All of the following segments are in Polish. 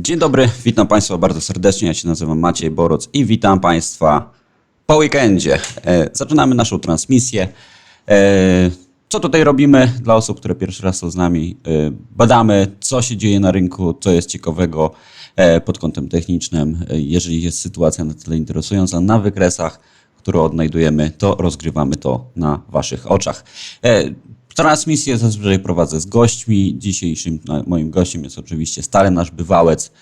Dzień dobry, witam Państwa bardzo serdecznie. Ja się nazywam Maciej Boroc i witam Państwa po weekendzie. E, Zaczynamy naszą transmisję. E, Co tutaj robimy dla osób, które pierwszy raz są z nami? E, Badamy, co się dzieje na rynku, co jest ciekawego pod kątem technicznym. Jeżeli jest sytuacja na tyle interesująca na wykresach, które odnajdujemy, to rozgrywamy to na Waszych oczach. Transmisję zazwyczaj prowadzę z gośćmi. Dzisiejszym no, moim gościem jest oczywiście stale nasz bywałec,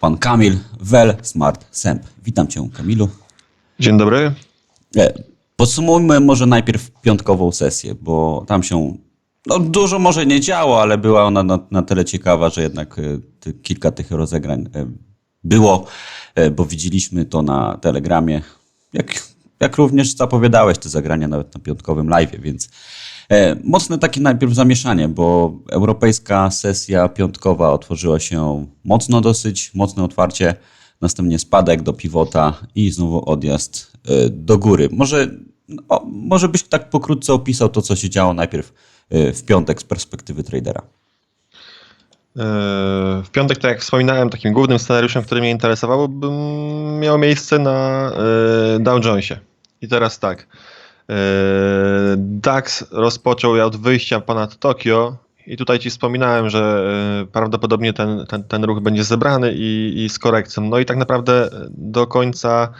pan Kamil Wel Smart Semp. Witam Cię, Kamilu. Dzień dobry. E, Podsumujmy może najpierw piątkową sesję, bo tam się no, dużo może nie działo, ale była ona na, na tyle ciekawa, że jednak e, ty, kilka tych rozegrań e, było, bo widzieliśmy to na Telegramie, jak, jak również zapowiadałeś te zagrania nawet na piątkowym live, więc mocne takie najpierw zamieszanie, bo europejska sesja piątkowa otworzyła się mocno dosyć, mocne otwarcie, następnie spadek do pivota i znowu odjazd e, do góry. Może, no, może byś tak pokrótce opisał to, co się działo najpierw e, w piątek z perspektywy tradera. W piątek, tak jak wspominałem, takim głównym scenariuszem, który mnie interesował, miał miejsce na Dow Jonesie. I teraz tak. Yy, DAX rozpoczął od wyjścia ponad Tokio i tutaj ci wspominałem, że yy, prawdopodobnie ten, ten, ten ruch będzie zebrany i, i z korekcją. No i tak naprawdę do końca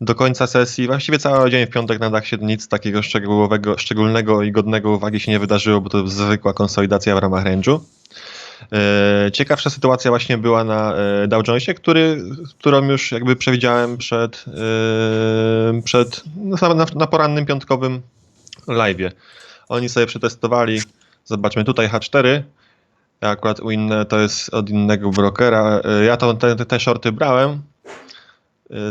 do końca sesji, właściwie cały dzień w piątek na DAXie nic takiego szczegółowego, szczególnego i godnego uwagi się nie wydarzyło, bo to zwykła konsolidacja w ramach range'u. E, Ciekawsza sytuacja właśnie była na e, Dow Jonesie, który, którą już jakby przewidziałem przed, e, przed no, na, na porannym piątkowym live'ie. Oni sobie przetestowali, zobaczmy tutaj H4, akurat u inne, to jest od innego brokera. Ja to, te, te shorty brałem,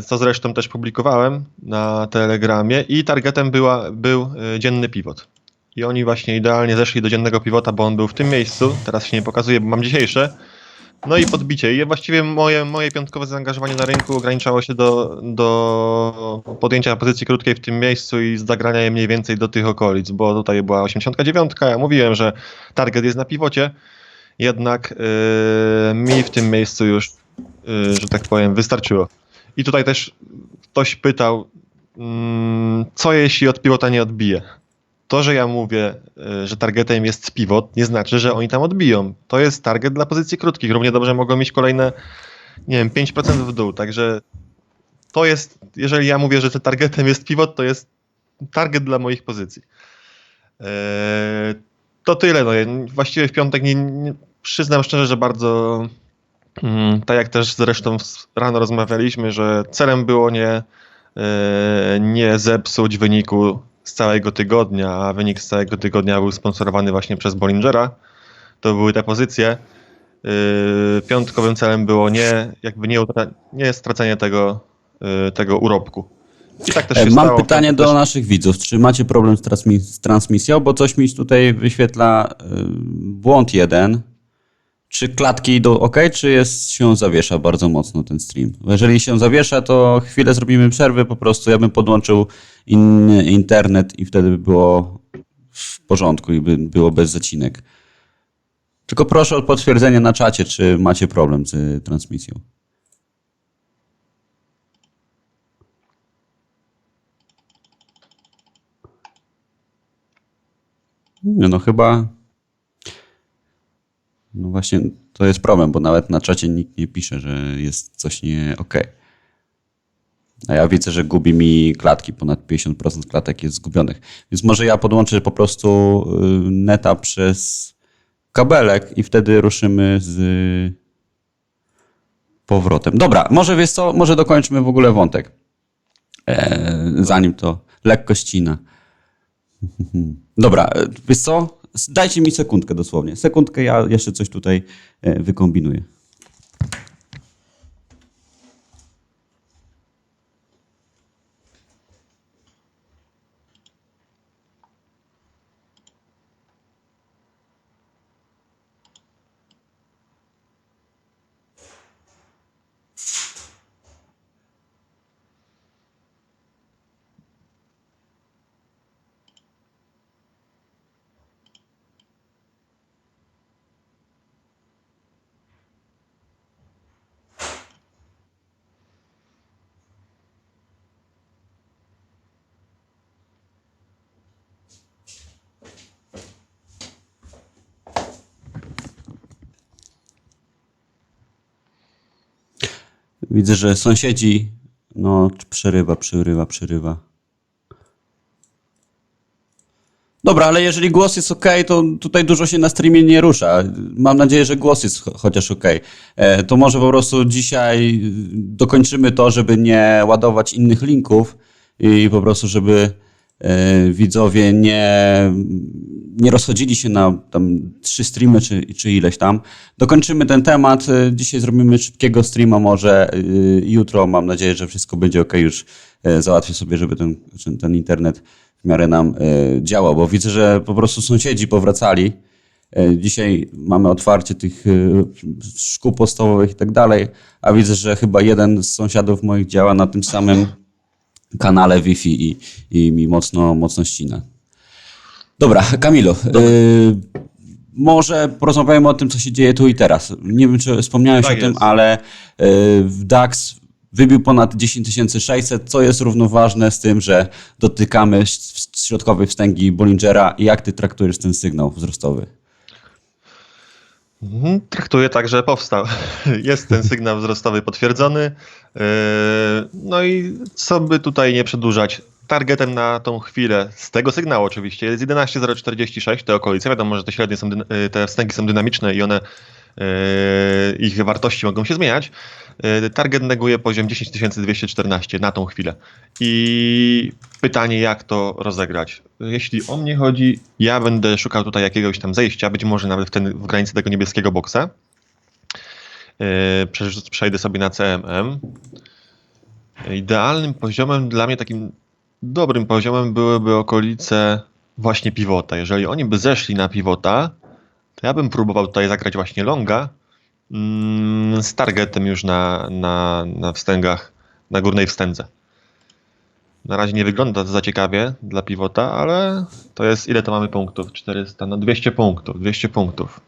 co zresztą też publikowałem na Telegramie i targetem była, był dzienny pivot. I oni właśnie idealnie zeszli do dziennego pivota, bo on był w tym miejscu. Teraz się nie pokazuje, bo mam dzisiejsze. No i podbicie. I właściwie moje, moje piątkowe zaangażowanie na rynku ograniczało się do, do podjęcia pozycji krótkiej w tym miejscu i zagrania je mniej więcej do tych okolic, bo tutaj była 89. Ja mówiłem, że target jest na pivocie, jednak yy, mi w tym miejscu już, yy, że tak powiem, wystarczyło. I tutaj też ktoś pytał, mm, co jeśli od pivota nie odbije? To, że ja mówię, y, że targetem jest pivot, nie znaczy, że oni tam odbiją. To jest target dla pozycji krótkich. Równie dobrze mogą mieć kolejne, nie wiem, 5% w dół. Także to jest, jeżeli ja mówię, że targetem jest pivot, to jest target dla moich pozycji. Eee, To tyle. No. Właściwie w piątek nie, nie, przyznam szczerze, że bardzo, mm, tak jak też zresztą rano rozmawialiśmy, że celem było nie, e, nie zepsuć wyniku z całego tygodnia, a wynik z całego tygodnia był sponsorowany właśnie przez Bollingera. To były te pozycje. Yy, Piątkowym celem było nie, jakby nie, nie stracenie tego, yy, tego urobku. I tak też E, się Mam stało. pytanie Też- do naszych widzów. Czy macie problem z, transmi- z transmisją? Bo coś mi tutaj wyświetla y, błąd jeden. Czy klatki idą ok, czy jest, się zawiesza bardzo mocno ten stream? Jeżeli się zawiesza, to chwilę zrobimy przerwy, po prostu ja bym podłączył inny internet i wtedy by było w porządku i by było bez zacinek. Tylko proszę o potwierdzenie na czacie, czy macie problem z y, transmisją. Nie, no chyba. No właśnie, to jest problem, bo nawet na czacie nikt nie pisze, że jest coś nie okej. A ja widzę, że gubi mi klatki, ponad 50% klatek jest zgubionych. Więc może ja podłączę po prostu y, neta przez kabelek i wtedy ruszymy z powrotem. Dobra, może wiesz co, może dokończmy w ogóle wątek. E, zanim to lekko ścina. Dobra, wiesz co? Dajcie mi sekundkę dosłownie. Sekundkę, ja jeszcze coś tutaj e, wykombinuję. Widzę, że sąsiedzi, no przerywa, przerywa, przerywa. Dobra, ale jeżeli głos jest ok, to tutaj dużo się na streamie nie rusza. Mam nadzieję, że głos jest cho- chociaż ok. E, To może po prostu dzisiaj dokończymy to, żeby nie ładować innych linków i po prostu, żeby widzowie nie, nie rozchodzili się na tam trzy streamy czy, czy ileś tam. Dokończymy ten temat. E, Dzisiaj zrobimy szybkiego streama może. y, Jutro mam nadzieję, że wszystko będzie ok. Już e, załatwię sobie, żeby ten, ten- internet w miarę nam e, działał, bo widzę, że po prostu sąsiedzi powracali. E, Dzisiaj mamy otwarcie tych e, szkół podstawowych i tak dalej, a widzę, że chyba jeden z sąsiadów moich działa na tym samym kanale Wi-Fi i, i mi mocno, mocno ścina. Dobra, Kamilu, e, może porozmawiajmy o tym, co się dzieje tu i teraz. Nie wiem, czy wspomniałeś Tak o tym, jest. ale e, w DAX wybił ponad 10 600, co jest równoważne z tym, że dotykamy środkowej wstęgi Bollingera. Jak ty traktujesz ten sygnał wzrostowy? Mhm, Traktuję tak, że powstał. Jest ten sygnał wzrostowy potwierdzony. Yy, No i co by tutaj nie przedłużać. Targetem na tą chwilę z tego sygnału oczywiście jest 11,046, te okolice. Wiadomo, że te średnie są, yy, te wstęgi są dynamiczne i one, ich wartości mogą się zmieniać. Yy, Target neguje poziom 10214 na tą chwilę. I pytanie, jak to rozegrać? Jeśli o mnie chodzi, ja będę szukał tutaj jakiegoś tam zejścia, być może nawet w, ten, w granicy tego niebieskiego boksa. Yy, przejdę sobie na CMM. Idealnym poziomem dla mnie, takim dobrym poziomem byłyby okolice właśnie pivota. Jeżeli oni by zeszli na pivota, to ja bym próbował tutaj zagrać właśnie longa mm, z targetem już na, na, na wstęgach, na górnej wstędze. Na razie nie wygląda to za ciekawie dla pivota, ale to jest, ile to mamy punktów? 400, no 200 punktów, 200 punktów.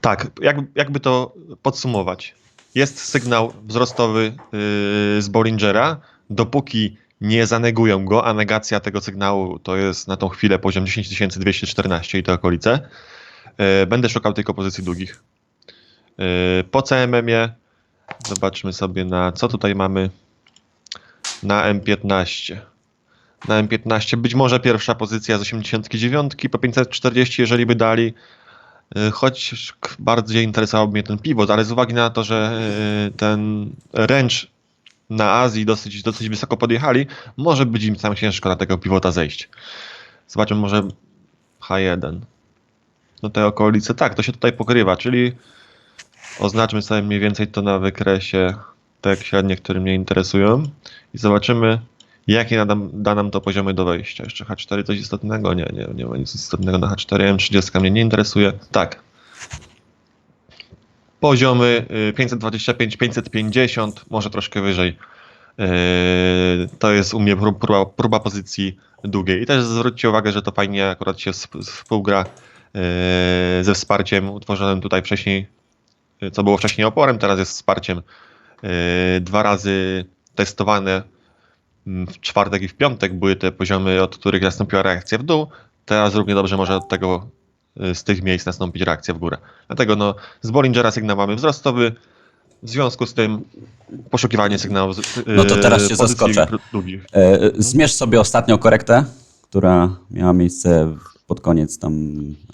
Tak, jak, jakby to podsumować. Jest sygnał wzrostowy yy, z Bollingera, dopóki nie zanegują go, a negacja tego sygnału to jest na tą chwilę poziom 10214 i te okolice. Yy, będę szukał tylko pozycji długich. Yy, po CMM-ie zobaczmy sobie na co tutaj mamy na M15. Na M15 być może pierwsza pozycja z 89 po 540, jeżeli by dali. Y, Choć bardziej interesowałby mnie ten pivot, ale z uwagi na to, że ten range na Azji dosyć, dosyć wysoko podjechali, może być im tam ciężko na tego pivota zejść. Zobaczmy może H1. No te okolice, tak, to się tutaj pokrywa, czyli oznaczmy sobie mniej więcej to na wykresie te średnie, które mnie interesują i zobaczymy, jakie da nam to poziomy do wejścia. Jeszcze H4 coś istotnego? Nie, nie, nie ma nic istotnego na H4. M30 mnie nie interesuje. Tak. Poziomy y, 525, 550, może troszkę wyżej. Yy, To jest u mnie pró- próba, próba pozycji długiej. I też zwróćcie uwagę, że to fajnie akurat się sp- współgra ze wsparciem utworzonym tutaj wcześniej, yy, co było wcześniej oporem, teraz jest wsparciem yy, dwa razy testowane mm, w czwartek i w piątek były te poziomy, od których nastąpiła reakcja w dół. Teraz równie dobrze może od tego, z tych miejsc nastąpić reakcja w górę. Dlatego no, z Bollingera sygnał mamy wzrostowy. W związku z tym poszukiwanie sygnałów. z- No to teraz cię pozycji zaskoczę. E, Zmierz sobie ostatnią korektę, która miała miejsce pod koniec tam,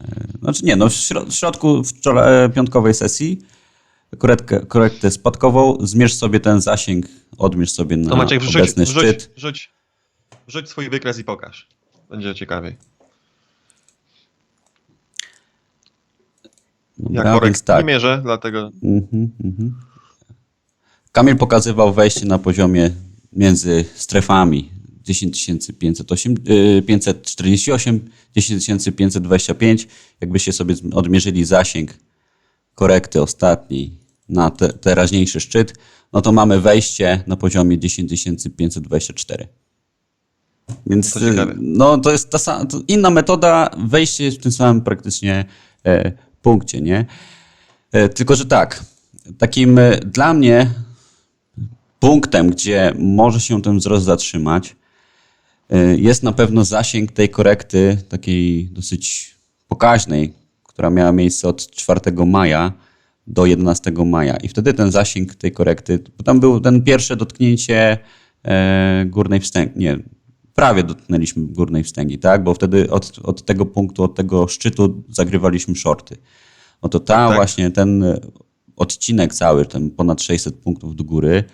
e, znaczy nie, no w śro- w środku wczoraj, e, piątkowej sesji, korektkę, korektę spadkową, zmierz sobie ten zasięg, odmierz sobie na Maciek, wrzuć, obecny wrzuć, szczyt. wrzuć, wrzuć swój wykres i pokaż. Będzie ciekawiej. Ja Dobra, korekt więc tak. nie mierzę, dlatego Mhm, mhm. Kamil pokazywał wejście na poziomie między strefami 10 508, y, 548, 10 525. Jakbyście sobie odmierzyli zasięg korekty ostatniej na te, teraźniejszy szczyt, no to mamy wejście na poziomie 10 524. Więc To no, to jest ta sama, inna metoda, wejście jest w tym samym praktycznie e, punkcie, nie? E, Tylko, że tak, takim e, dla mnie punktem, gdzie może się ten wzrost zatrzymać, jest na pewno zasięg tej korekty, takiej dosyć pokaźnej, która miała miejsce od 4 maja do 11 maja. I wtedy ten zasięg tej korekty, bo tam był ten pierwsze dotknięcie e, górnej wstęgi, nie, prawie dotknęliśmy górnej wstęgi, tak? Bo wtedy od, od tego punktu, od tego szczytu zagrywaliśmy shorty. No to tam Tak. właśnie ten e, odcinek cały, ten ponad 600 punktów do góry,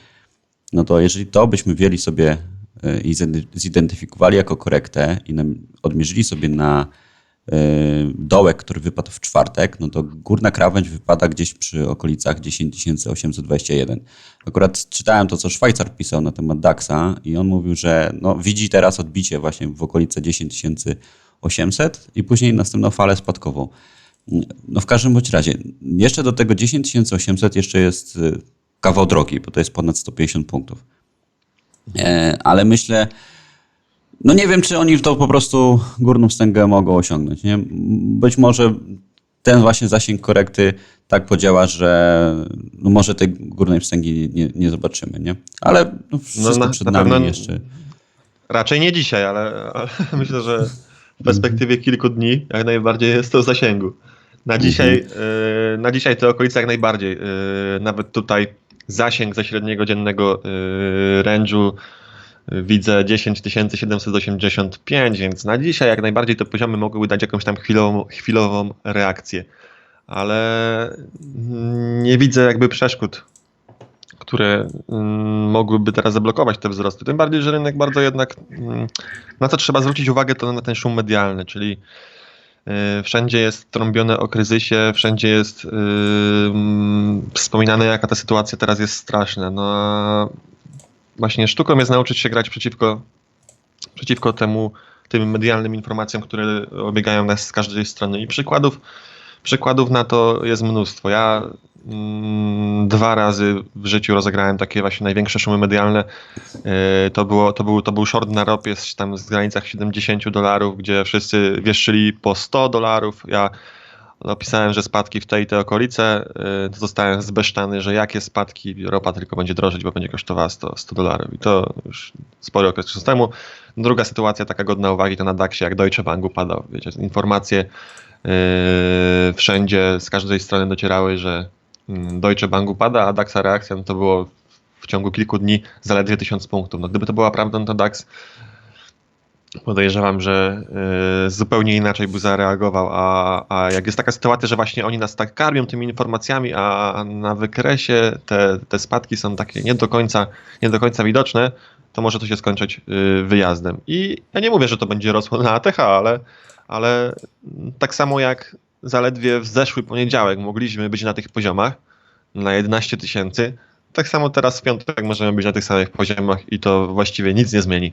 no to jeżeli to byśmy wzięli sobie e, i zide- zidentyfikowali jako korektę i odmierzyli sobie na e, dołek, który wypadł w czwartek, no to górna krawędź wypada gdzieś przy okolicach 10821. Akurat czytałem to, co Szwajcar pisał na temat DAX-a i on mówił, że no, widzi teraz odbicie właśnie w okolice 10800 i później następną falę spadkową. No w każdym bądź razie, jeszcze do tego 10800 jeszcze jest y, kawał drogi, bo to jest ponad 150 punktów. E, ale myślę, no nie wiem, czy oni to po prostu górną wstęgę mogą osiągnąć. Nie? Być może ten właśnie zasięg korekty tak podziała, że no może tej górnej wstęgi nie, nie zobaczymy, nie? Ale no wszystko na- przed na nami pewno- jeszcze. Raczej nie dzisiaj, ale, ale myślę, że w perspektywie kilku dni jak najbardziej jest to w zasięgu. Na dzisiaj, e, na dzisiaj te okolice jak najbardziej. e, Nawet tutaj zasięg ze średniego dziennego e, range'u e, widzę 10 785, więc na dzisiaj jak najbardziej te poziomy mogłyby dać jakąś tam chwilową, chwilową reakcję. Ale mm, nie widzę jakby przeszkód które mm, mogłyby teraz zablokować te wzrosty. Tym bardziej, że rynek bardzo jednak, mm, na co trzeba zwrócić uwagę, to na ten szum medialny, czyli y, wszędzie jest trąbione o kryzysie, wszędzie jest y, mm, wspominane, jaka ta sytuacja teraz jest straszna. No, a właśnie sztuką jest nauczyć się grać przeciwko, przeciwko temu, tym medialnym informacjom, które obiegają nas z każdej strony. I przykładów, przykładów na to jest mnóstwo. Ja dwa razy w życiu rozegrałem takie właśnie największe szumy medialne. Yy, To, było, to, był, to był short na ropie z, tam z granicach 70 dolarów, gdzie wszyscy wieszczyli po 100 dolarów. Ja opisałem, że spadki w tej i te okolice, to zostałem zbesztany, że jakie spadki, ropa tylko będzie drożyć, bo będzie kosztowała 100, 100 dolarów. I to już spory okres czasu temu. Druga sytuacja taka godna uwagi to na DAX-ie, jak Deutsche Bank upadał. Wiecie, informacje yy, wszędzie z każdej strony docierały, że mm, Deutsche Bank upada, a DAX reakcja no to było w ciągu kilku dni zaledwie 1000 punktów. No, gdyby to była prawda, no to DAX podejrzewam, że yy, zupełnie inaczej by zareagował, a, a jak jest taka sytuacja, że właśnie oni nas tak karmią tymi informacjami, a na wykresie te, te spadki są takie nie do końca, nie do końca widoczne, to może to się skończyć yy, wyjazdem. I ja nie mówię, że to będzie rosło na ATH, ale, ale tak samo jak zaledwie w zeszły poniedziałek mogliśmy być na tych poziomach, na 11 tysięcy, tak samo teraz w piątek możemy być na tych samych poziomach i to właściwie nic nie zmieni.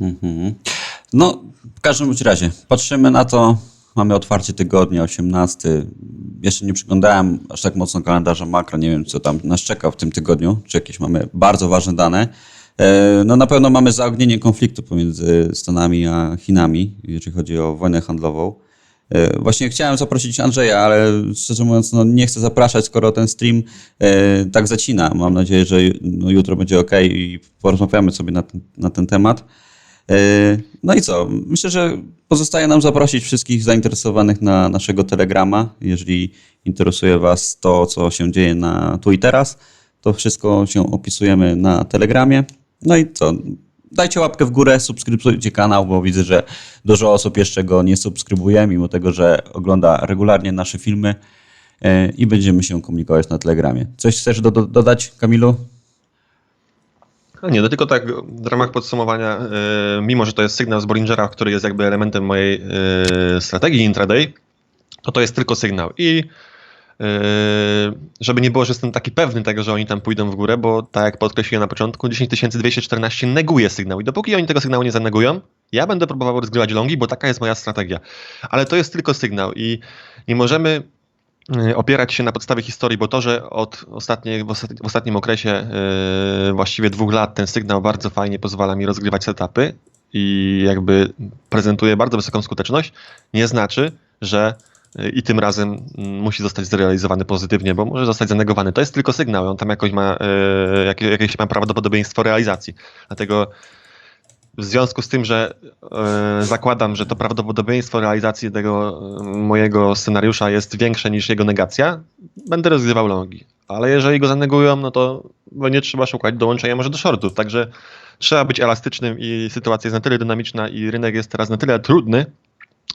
Mhm. No, w każdym razie, patrzymy na to, mamy otwarcie tygodnia, 18. Jeszcze nie przyglądałem aż tak mocno kalendarza makro, nie wiem co tam nas czeka w tym tygodniu, czy jakieś mamy bardzo ważne dane. E, No na pewno mamy zaognienie konfliktu pomiędzy Stanami a Chinami, jeżeli chodzi o wojnę handlową. E, Właśnie chciałem zaprosić Andrzeja, ale szczerze mówiąc no nie chcę zapraszać, skoro ten stream e, tak zacina. Mam nadzieję, że no, jutro będzie ok i porozmawiamy sobie na ten, na ten temat. E, No i co? Myślę, że pozostaje nam zaprosić wszystkich zainteresowanych na naszego Telegrama. Jeżeli interesuje Was to, co się dzieje na tu i teraz, to wszystko się opisujemy na Telegramie. No i co? Dajcie łapkę w górę, subskrybujcie kanał, bo widzę, że dużo osób jeszcze go nie subskrybuje, mimo tego, że ogląda regularnie nasze filmy e, i będziemy się komunikować na Telegramie. Coś chcesz do, do, dodać, Kamilu? Nie, to tylko tak w ramach podsumowania, y, mimo że to jest sygnał z Bollingera, który jest jakby elementem mojej y, strategii intraday, to to jest tylko sygnał. I żeby nie było, że jestem taki pewny tego, że oni tam pójdą w górę, bo tak jak podkreśliłem na początku, 10214 neguje sygnał. I dopóki oni tego sygnału nie zanegują, ja będę próbował rozgrywać longi, bo taka jest moja strategia. Ale to jest tylko sygnał i nie możemy y, opierać się na podstawie historii, bo to, że od ostatniej, w, ostat, w ostatnim okresie yy, właściwie dwóch lat ten sygnał bardzo fajnie pozwala mi rozgrywać setupy i jakby prezentuje bardzo wysoką skuteczność, nie znaczy, że yy, i tym razem mm, musi zostać zrealizowany pozytywnie, bo może zostać zanegowany. To jest tylko sygnał, on tam jakoś ma, jakie- jakieś ma prawdopodobieństwo realizacji. Dlatego w związku z tym, że e, zakładam, że to prawdopodobieństwo realizacji tego e, mojego scenariusza jest większe niż jego negacja, będę rozgrywał longi. Ale jeżeli go zanegują, no to będzie trzeba szukać dołączenia może do shortów. Także trzeba być elastycznym i sytuacja jest na tyle dynamiczna i rynek jest teraz na tyle trudny,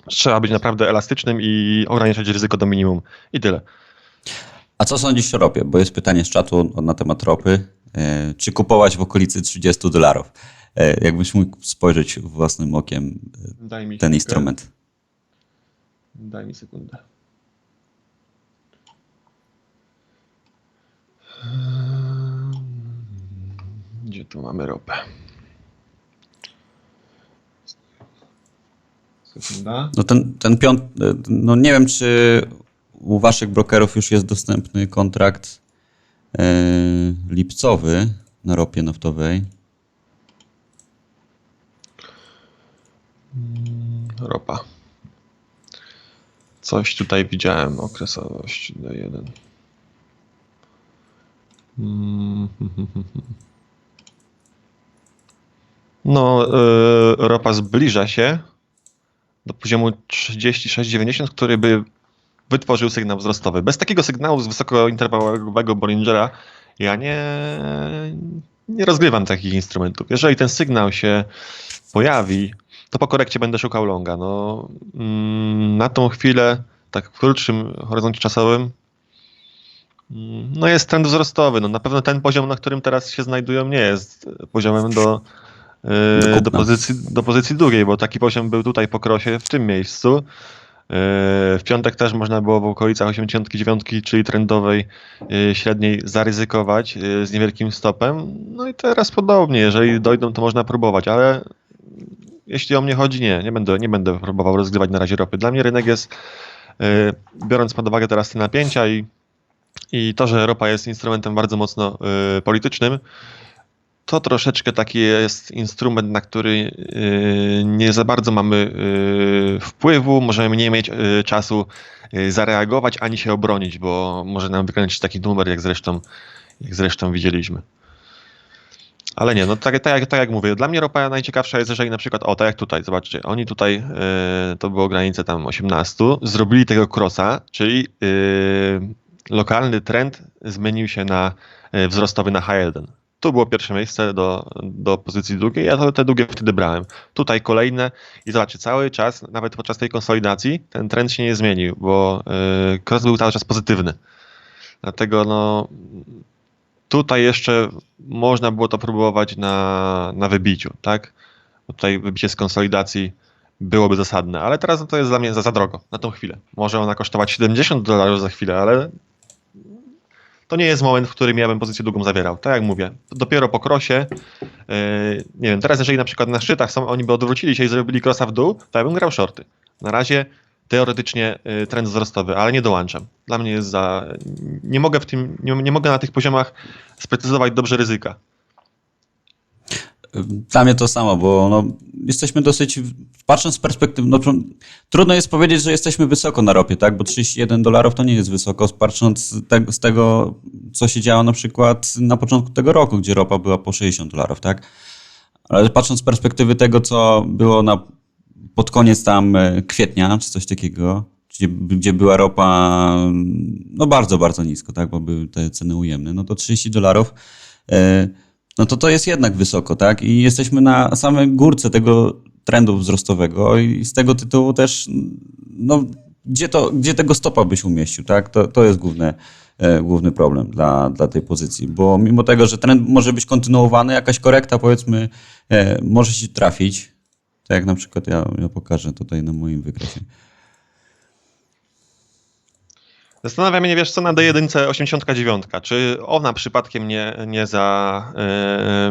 trzeba być naprawdę elastycznym i ograniczać ryzyko do minimum. I tyle. A co sądzisz o ropie? Bo jest pytanie z czatu na temat ropy. E, Czy kupować w okolicy 30 dolarów? E, Jakbyś mógł spojrzeć własnym okiem e, Daj mi ten chwilkę. instrument. Daj mi sekundę. Gdzie tu mamy ropę? Sekunda. No ten, ten piąt, no nie wiem, czy u waszych brokerów już jest dostępny kontrakt e, lipcowy na ropie naftowej. Ropa. Coś tutaj widziałem, okresowość D1. Mm, No, y, ropa zbliża się do poziomu 36,90, który by wytworzył sygnał wzrostowy. Bez takiego sygnału z wysokointerwałowego Bollingera ja nie, nie rozgrywam takich instrumentów. Jeżeli ten sygnał się pojawi, to po korekcie będę szukał longa. No, mm, na tą chwilę, tak w krótszym horyzoncie czasowym, mm, no jest trend wzrostowy. No, na pewno ten poziom, na którym teraz się znajdują, nie jest poziomem do, Do do, pozycji, do pozycji drugiej, bo taki poziom był tutaj po krosie, w tym miejscu. Yy, W piątek też można było w okolicach 89, czyli trendowej yy, średniej zaryzykować z niewielkim stopem. No i teraz podobnie, jeżeli dojdą, to można próbować, ale jeśli o mnie chodzi, nie, nie będę, nie będę próbował rozgrywać na razie ropy. Dla mnie rynek jest, biorąc pod uwagę teraz te napięcia i, i to, że ropa jest instrumentem bardzo mocno politycznym, to troszeczkę taki jest instrument, na który yy, nie za bardzo mamy yy, wpływu, możemy nie mieć yy, czasu zareagować ani się obronić, bo może nam wykręcić taki numer, jak zresztą, jak zresztą widzieliśmy. Ale nie, no tak, tak, jak, tak jak mówię, dla mnie ropa najciekawsza jest, jeżeli na przykład, o tak jak tutaj, zobaczcie, oni tutaj, to było granice tam 18, zrobili tego crossa, czyli lokalny trend zmienił się na wzrostowy na H1. Tu było pierwsze miejsce do, do pozycji drugiej, ja te drugie wtedy brałem. Tutaj kolejne i zobaczcie, cały czas, nawet podczas tej konsolidacji, ten trend się nie zmienił, bo yy, cross był cały czas pozytywny. Dlatego no, tutaj jeszcze można było to próbować na, na wybiciu, tak? Bo tutaj wybicie z konsolidacji byłoby zasadne, ale teraz no to jest dla mnie za, za drogo na tą chwilę. Może ona kosztować 70 dolarów za chwilę, ale to nie jest moment, w którym ja bym pozycję długą zawierał. Tak jak mówię, dopiero po krosie, yy, nie wiem, teraz jeżeli na przykład na szczytach są, oni by odwrócili się i zrobili krosa w dół, to ja bym grał shorty. Na razie teoretycznie yy, trend wzrostowy, ale nie dołączam. Dla mnie jest za... Nie mogę w tym, nie, nie mogę na tych poziomach sprecyzować dobrze ryzyka. Dla mnie to samo, bo no, jesteśmy dosyć, patrząc z perspektywy, no, tru- trudno jest powiedzieć, że jesteśmy wysoko na ropie, tak? Bo 31 dolarów to nie jest wysoko, patrząc te, z tego, co się działo na przykład na początku tego roku, gdzie ropa była po 60 dolarów, tak? Ale patrząc z perspektywy tego, co było na, pod koniec tam e, kwietnia, czy coś takiego, gdzie, gdzie była ropa no bardzo, bardzo nisko, tak? Bo były te ceny ujemne, no to 30 dolarów e, no to to jest jednak wysoko, tak? I jesteśmy na samej górce tego trendu wzrostowego i z tego tytułu też, no, gdzie, to, gdzie tego stopa byś umieścił, tak? To, to jest główny, e, główny problem dla, dla tej pozycji, bo mimo tego, że trend może być kontynuowany, jakaś korekta, powiedzmy, e, może się trafić, tak jak na przykład ja, ja pokażę tutaj na moim wykresie. Zastanawia mnie, wiesz co, na D1 89, czy ona przypadkiem nie, nie, za,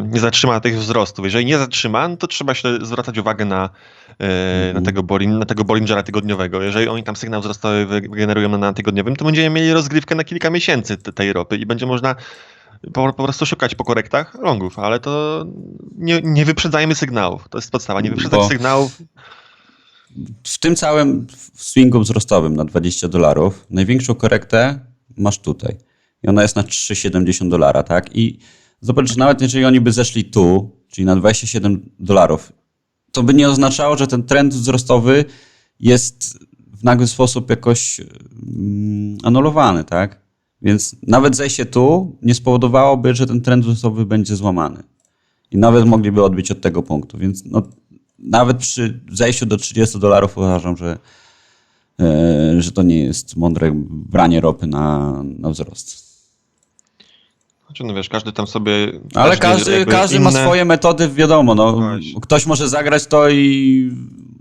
yy, nie zatrzyma tych wzrostów. Jeżeli nie zatrzyma, no to trzeba się zwracać uwagę na, yy, na, tego, Bolin, na tego Bollingera tygodniowego. Jeżeli oni tam sygnał wzrostowy wygenerują na, na tygodniowym, to będziemy mieli rozgrywkę na kilka miesięcy te- tej ropy i będzie można po, po prostu szukać po korektach longów, ale to nie, nie wyprzedzajmy sygnałów. To jest podstawa, nie wyprzedzać Bo- sygnałów. W tym całym swingu wzrostowym na 20 dolarów, największą korektę masz tutaj. I ona jest na 3,70 dolara, tak? I zobacz, że nawet jeżeli oni by zeszli tu, czyli na 27 dolarów to by nie oznaczało, że ten trend wzrostowy jest w nagły sposób jakoś mm, anulowany, tak? Więc nawet zejście tu nie spowodowałoby, że ten trend wzrostowy będzie złamany. I nawet mogliby odbić od tego punktu. Więc no, nawet przy zejściu do 30 dolarów uważam, że, e, że to nie jest mądre branie ropy na, na wzrost. Znaczy, no wiesz, każdy tam sobie... Ale każdy, każdy ma inne- swoje metody, wiadomo. No, ktoś może zagrać to i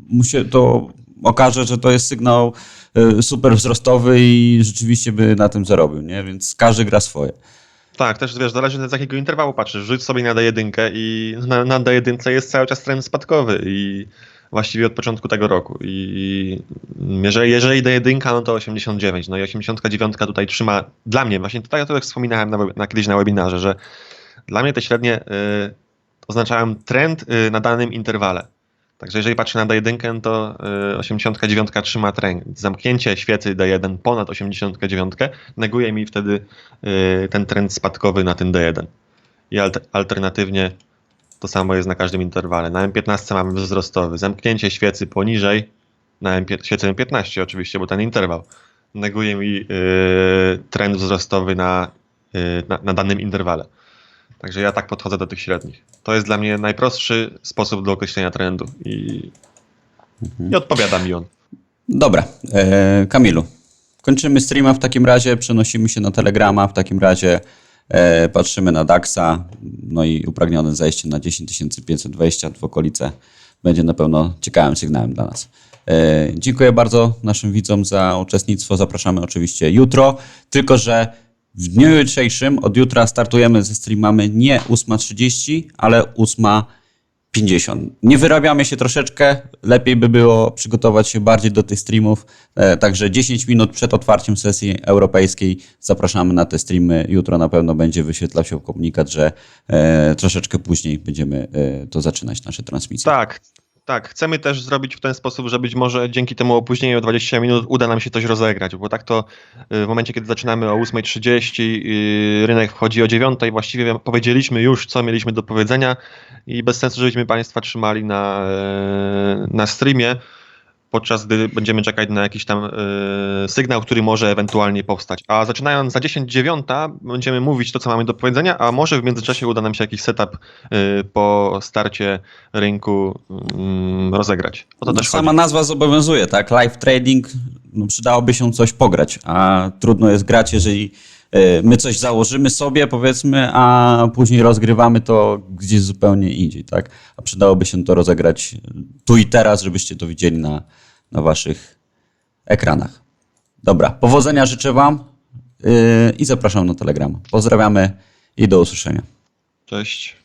mu się to okaże, że to jest sygnał e, super wzrostowy i rzeczywiście by na tym zarobił, nie? Więc każdy gra swoje. Tak, też wiesz, zależy z jakiego interwału patrzysz. Rzuć sobie na D1 i na, na D1 jest cały czas trend spadkowy i właściwie od początku tego roku. I jeżeli, jeżeli D1, no to 89. No i 89 tutaj trzyma dla mnie, właśnie tutaj ja to jak wspominałem na, na, kiedyś na webinarze, że dla mnie te średnie y, oznaczają trend y, na danym interwale. Także jeżeli patrzę na D1, to y, 89 trzyma trend. Zamknięcie świecy D1 ponad 89 neguje mi wtedy y, ten trend spadkowy na ten D1. I alter, alternatywnie to samo jest na każdym interwale. Na M15 mamy wzrostowy. Zamknięcie świecy poniżej, na M5, świecy M15 oczywiście, bo ten interwał neguje mi y, trend wzrostowy na, y, na, na danym interwale. Także ja tak podchodzę do tych średnich. To jest dla mnie najprostszy sposób do określenia trendu i, i odpowiada mi on. Dobra, e, Kamilu, kończymy streama w takim razie, przenosimy się na Telegrama, w takim razie e, patrzymy na DAX-a, no i upragnione zejście na 10520 w okolice będzie na pewno ciekawym sygnałem dla nas. E, dziękuję bardzo naszym widzom za uczestnictwo, zapraszamy oczywiście jutro, tylko że w dniu jutrzejszym, od jutra startujemy ze streamami nie 8.30, ale 8.50. 50. Nie wyrabiamy się troszeczkę, lepiej by było przygotować się bardziej do tych streamów. E, Także 10 minut przed otwarciem sesji europejskiej zapraszamy na te streamy. Jutro na pewno będzie wyświetlał się komunikat, że e, troszeczkę później będziemy e, to zaczynać nasze transmisje. Tak, tak. Chcemy też zrobić w ten sposób, że być może dzięki temu opóźnieniu o 20 minut uda nam się coś rozegrać, bo tak to y, w momencie, kiedy zaczynamy o 8.30, y, rynek wchodzi o 9.00, właściwie powiedzieliśmy już, co mieliśmy do powiedzenia i bez sensu, żebyśmy Państwa trzymali na, e, na streamie, podczas gdy będziemy czekać na jakiś tam e, sygnał, który może ewentualnie powstać. A zaczynając za 10.09 będziemy mówić to, co mamy do powiedzenia, a może w międzyczasie uda nam się jakiś setup e, po starcie rynku mm, rozegrać. O to No, też sama chodzi. nazwa zobowiązuje, tak? Live trading, no, przydałoby się coś pograć, a trudno jest grać, jeżeli my coś założymy sobie, powiedzmy, a później rozgrywamy to gdzieś zupełnie indziej, tak? A przydałoby się to rozegrać tu i teraz, żebyście to widzieli na, na waszych ekranach. Dobra, powodzenia życzę wam yy, i zapraszam na Telegrama. Pozdrawiamy i do usłyszenia. Cześć.